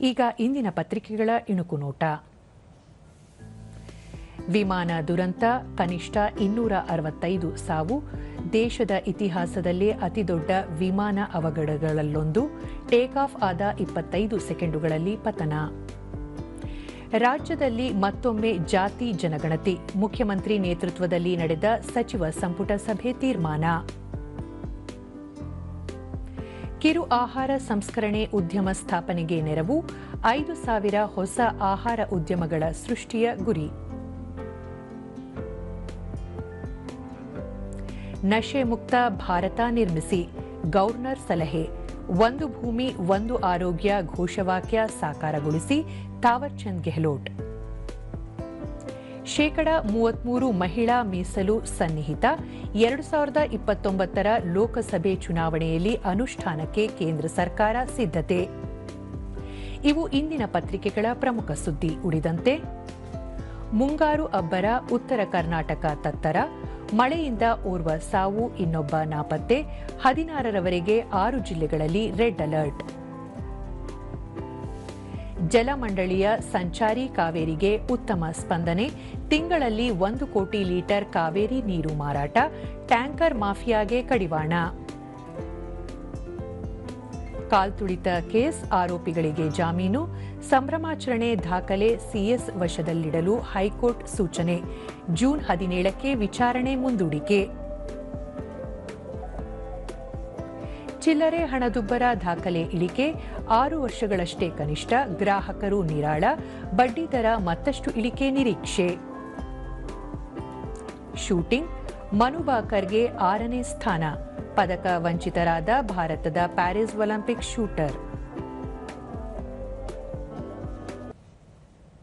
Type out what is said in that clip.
ಈಗ ಇಂದಿನ ಪತ್ರಿಕೆಗಳ ಇಣುಕು ನೋಟ ವಿಮಾನ ದುರಂತ ಕನಿಷ್ಠ ಇನ್ನೂರ ಅರವತ್ತೈದು ಸಾವು. ದೇಶದ ಇತಿಹಾಸದಲ್ಲೇ ಅತಿದೊಡ್ಡ ವಿಮಾನ ಅವಘಡಗಳಲ್ಲೊಂದು. ಟೇಕ್ ಆಫ್ ಆದ ಇಪ್ಪತ್ತೈದು ಸೆಕೆಂಡುಗಳಲ್ಲಿ ಪತನ. ರಾಜ್ಯದಲ್ಲಿ ಮತ್ತೊಮ್ಮೆ ಜಾತಿ ಜನಗಣತಿ. ಮುಖ್ಯಮಂತ್ರಿ ನೇತೃತ್ವದಲ್ಲಿ ನಡೆದ ಸಚಿವ ಸಂಪುಟ ಸಭೆ ತೀರ್ಮಾನ. ಕಿರು ಆಹಾರ ಸಂಸ್ಕರಣೆ ಉದ್ಯಮ ಸ್ಥಾಪನೆಗೆ ನೆರವು, ಐದು ಸಾವಿರ ಹೊಸ ಆಹಾರ ಉದ್ಯಮಗಳ ಸೃಷ್ಟಿಯ ಗುರಿ. ನಶೆ ಮುಕ್ತ ಭಾರತ ನಿರ್ಮಿಸಿ ಗವರ್ನರ್ ಸಲಹೆ, ಒಂದು ಭೂಮಿ, ಒಂದು ಆರೋಗ್ಯ ಘೋಷವಾಕ್ಯ ಸಾಕಾರಗೊಳಿಸಿ ತಾವರ್ಚಂದ್ ಗೆಹ್ಲೋಟ್. ಶೇಕಡ ಮೂವತ್ಮೂರು ಮಹಿಳಾ ಮೀಸಲು ಸನ್ನಿಹಿತ, ಎರಡು ಸಾವಿರದ ಇಪ್ಪತ್ತೊಂಬತ್ತರ ಲೋಕಸಭೆ ಚುನಾವಣೆಯಲ್ಲಿ ಅನುಷ್ಠಾನಕ್ಕೆ ಕೇಂದ್ರ ಸರ್ಕಾರ ಸಿದ್ಧತೆ. ಇವು ಇಂದಿನ ಪತ್ರಿಕೆಗಳ ಪ್ರಮುಖ ಸುದ್ದಿ ಉಳಿದಂತೆ, ಮುಂಗಾರು ಅಬ್ಬರ, ಉತ್ತರ ಕರ್ನಾಟಕ ತತ್ತರ, ಮಳೆಯಿಂದ ಓರ್ವ ಸಾವು, ಇನ್ನೊಬ್ಬ ನಾಪತ್ತೆ, ಹದಿನಾರರವರೆಗೆ ಆರು ಜಿಲ್ಲೆಗಳಲ್ಲಿ ರೆಡ್ ಅಲರ್ಟ್. ಜಲಮಂಡಳಿಯ ಸಂಚಾರಿ ಕಾವೇರಿಗೆ ಉತ್ತಮ ಸ್ಪಂದನೆ. ತಿಂಗಳಲ್ಲಿ ಒಂದು ಕೋಟಿ ಲೀಟರ್ ಕಾವೇರಿ ನೀರು ಮಾರಾಟ. ಟ್ಯಾಂಕರ್ ಮಾಫಿಯಾಗೆ ಕಡಿವಾಣ. ಕಾಲ್ತುಳಿತ ಕೇಸ್, ಆರೋಪಿಗಳಿಗೆ ಜಾಮೀನು. ಸಂಭ್ರಮಾಚರಣೆ ದಾಖಲೆ ಸಿಎಸ್ ವಶದಲ್ಲಿಡಲು ಹೈಕೋರ್ಟ್ ಸೂಚನೆ. ಜೂನ್ ಹದಿನೇಳಕ್ಕೆ ವಿಚಾರಣೆ ಮುಂದೂಡಿಕೆ. ಚಿಲ್ಲರೆ ಹಣದುಬ್ಬರ ದಾಖಲೆ ಇಳಿಕೆ, ಆರು ವರ್ಷಗಳಷ್ಟೇ ಕನಿಷ್ಠ, ಗ್ರಾಹಕರು ನಿರಾಳ ಬಡ್ಡಿದರ ಮತ್ತಷ್ಟು ಇಳಿಕೆ ನಿರೀಕ್ಷೆ. ಶೂಟಿಂಗ್ ಮನುಬಾಕರ್ಗೆ ಆರನೇ ಸ್ಥಾನ, ಪದಕ ವಂಚಿತರಾದ ಭಾರತದ ಪ್ಯಾರಿಸ್ ಒಲಿಂಪಿಕ್ ಶೂಟರ್.